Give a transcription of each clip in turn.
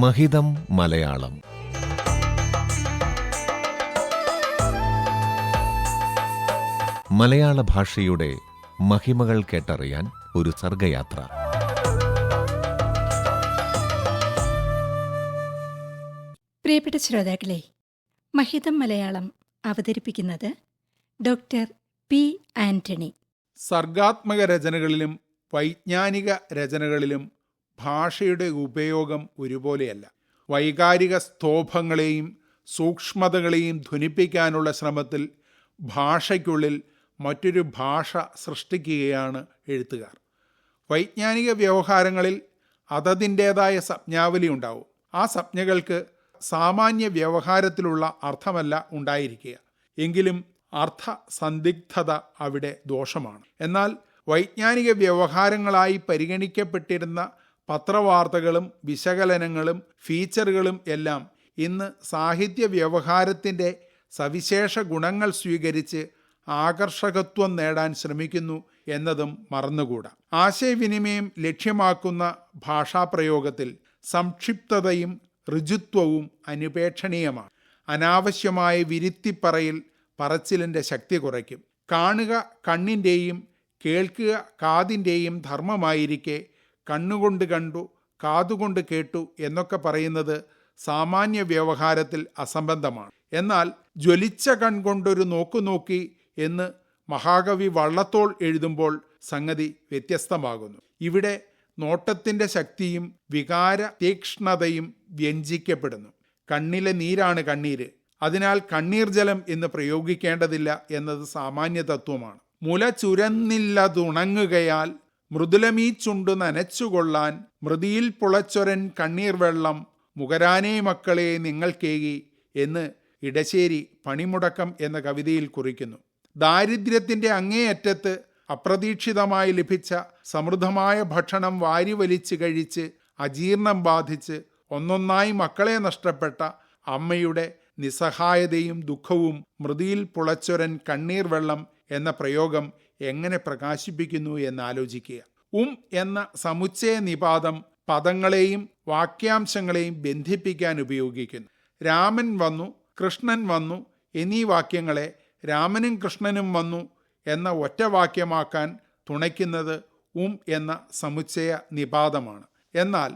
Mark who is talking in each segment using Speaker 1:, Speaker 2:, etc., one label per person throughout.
Speaker 1: മഹിതം മലയാളം. മലയാള ഭാഷയുടെ മഹിമകൾ കേട്ടറിയാൻ ഒരു സർഗയാത്ര.
Speaker 2: പ്രിയപ്പെട്ട ശ്രോതാക്കളെ മഹിതം മലയാളം അവതരിപ്പിക്കുന്നത് ഡോക്ടർ പി ആന്റണി.
Speaker 3: സർഗാത്മക രചനകളിലും വൈജ്ഞാനിക രചനകളിലും ഭാഷയുടെ ഉപയോഗം ഒരുപോലെയല്ല. വൈകാരിക സ്തോഭങ്ങളെയും സൂക്ഷ്മതകളെയും ധ്വനിപ്പിക്കാനുള്ള ശ്രമത്തിൽ ഭാഷയ്ക്കുള്ളിൽ മറ്റൊരു ഭാഷ സൃഷ്ടിക്കുകയാണ് എഴുത്തുകാർ. വൈജ്ഞാനിക വ്യവഹാരങ്ങളിൽ അതതിന്റേതായ സംജ്ഞാവലി ഉണ്ടാവും. ആ സംജ്ഞകൾക്ക് സാമാന്യ വ്യവഹാരത്തിലുള്ള അർത്ഥമല്ല ഉണ്ടായിരിക്കുക. എങ്കിലും അർത്ഥ സന്ദിഗ്ധത അവിടെ ദോഷമാണ്. എന്നാൽ വൈജ്ഞാനിക വ്യവഹാരങ്ങളായി പരിഗണിക്കപ്പെട്ടിരുന്ന പത്രവാർത്തകളും വിശകലനങ്ങളും ഫീച്ചറുകളും എല്ലാം ഇന്ന് സാഹിത്യ വ്യവഹാരത്തിന്റെ സവിശേഷ ഗുണങ്ങൾ സ്വീകരിച്ച് ആകർഷകത്വം നേടാൻ ശ്രമിക്കുന്നു എന്നതും മറന്നുകൂടാ. ആശയവിനിമയം ലക്ഷ്യമാക്കുന്ന ഭാഷാപ്രയോഗത്തിൽ സംക്ഷിപ്തതയും ഋജുത്വവും അനുപേക്ഷണീയമാണ്. അനാവശ്യമായ വിരുത്തിപ്പറയിൽ പറച്ചിലിന്റെ ശക്തി കുറയ്ക്കും. കാണുക കണ്ണിന്റെയും കേൾക്കുക കാതിന്റെയും ധർമ്മമായിരിക്കെ കണ്ണുകൊണ്ട് കണ്ടു കാതുകൊണ്ട് കേട്ടു എന്നൊക്കെ പറയുന്നത് സാമാന്യ വ്യവഹാരത്തിൽ അസംബന്ധമാണ്. എന്നാൽ ജ്വലിച്ച കൺകൊണ്ടൊരു നോക്കു നോക്കി എന്ന് മഹാകവി വള്ളത്തോൾ എഴുതുമ്പോൾ സംഗതി വ്യത്യസ്തമാകുന്നു. ഇവിടെ നോട്ടത്തിന്റെ ശക്തിയും വികാര തീക്ഷ്ണതയും വ്യഞ്ജിക്കപ്പെടുന്നു കണ്ണിലെ നീരാണ് കണ്ണീര്. അതിനാൽ കണ്ണീർ ജലം എന്ന് പ്രയോഗിക്കേണ്ടതില്ല എന്നത് സാമാന്യ തത്വമാണ്. മുല ചുരന്നില്ലതുണങ്ങുകയാൽ മൃദുലമീ ചുണ്ടു നനച്ചുകൊള്ളാൻ. മൃതിയിൽ പുളച്ചൊരൻ കണ്ണീർ വെള്ളം മുഖരാനേ മക്കളെ നിങ്ങൾക്കേകി എന്ന് ഇടശ്ശേരി പണിമുടക്കം എന്ന കവിതയിൽ കുറിക്കുന്നു. ദാരിദ്ര്യത്തിന്റെ അങ്ങേയറ്റത്ത് അപ്രതീക്ഷിതമായി ലഭിച്ച സമൃദ്ധമായ ഭക്ഷണം വാരി വലിച്ച് കഴിച്ച് അജീർണം ബാധിച്ച് ഒന്നൊന്നായി മക്കളെ നഷ്ടപ്പെട്ട അമ്മയുടെ നിസ്സഹായതയും ദുഃഖവും മൃതിയിൽ പുളച്ചൊരൻ കണ്ണീർ വെള്ളം എന്ന പ്രയോഗം എങ്ങനെ പ്രകാശിപ്പിക്കുന്നു എന്ന് ആലോചിക്കുക. ഉം എന്ന സമുച്ചയ നിപാതം പദങ്ങളെയും വാക്യാംശങ്ങളെയും ബന്ധിപ്പിക്കാൻ ഉപയോഗിക്കുന്നു. രാമൻ വന്നു കൃഷ്ണൻ വന്നു എന്നീ വാക്യങ്ങളെ രാമനും കൃഷ്ണനും വന്നു എന്ന ഒറ്റവാക്യമാക്കാൻ തുണയ്ക്കുന്നത് ഉം എന്ന സമുച്ചയ നിപാതമാണ്. എന്നാൽ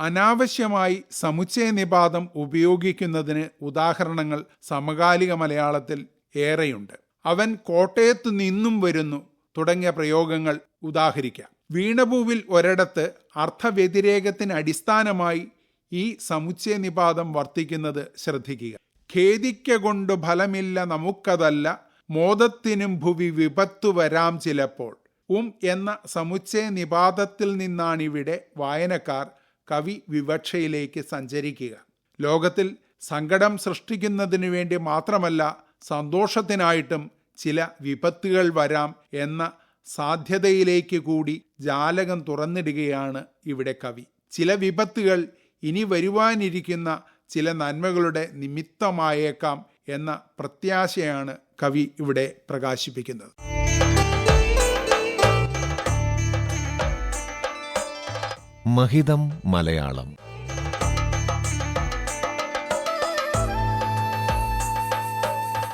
Speaker 3: അനാവശ്യമായി സമുച്ചയ നിപാതം ഉപയോഗിക്കുന്നതിന് ഉദാഹരണങ്ങൾ സമകാലിക മലയാളത്തിൽ ഏറെയുണ്ട്. അവൻ കോട്ടയത്ത് നിന്നും വരുന്നു തുടങ്ങിയ പ്രയോഗങ്ങൾ ഉദാഹരിക്കാം. വീണപൂവിൽ ഒരിടത്ത് അർത്ഥവ്യതിരേകത്തിന് അടിസ്ഥാനമായി ഈ സമുച്ചയ നിപാതം വർത്തിക്കുന്നത് ശ്രദ്ധിക്കുക. ഖേദിക്ക കൊണ്ട് ഫലമില്ല നമുക്കതല്ല മോദത്തിനും ഭുവി വിപത്തു വരാം ചിലപ്പോൾ. ഉം എന്ന സമുച്ചയ നിപാതത്തിൽ നിന്നാണിവിടെ വായനക്കാർ കവി വിവക്ഷയിലേക്ക് സഞ്ചരിക്കുക. ലോകത്തിൽ സങ്കടം സൃഷ്ടിക്കുന്നതിനു വേണ്ടി മാത്രമല്ല സന്തോഷത്തിനായിട്ടും ചില വിപത്തുകൾ വരാം എന്ന സാധ്യതയിലേക്ക് കൂടി ജാലകം തുറന്നിടുകയാണ് ഇവിടെ കവി. ചില വിപത്തുകൾ ഇനി വരുവാനിരിക്കുന്ന ചില നന്മകളുടെ നിമിത്തമായേക്കാം എന്ന പ്രത്യാശയാണ് കവി ഇവിടെ പ്രകാശിപ്പിക്കുന്നത്.
Speaker 1: മഹിതം മലയാളം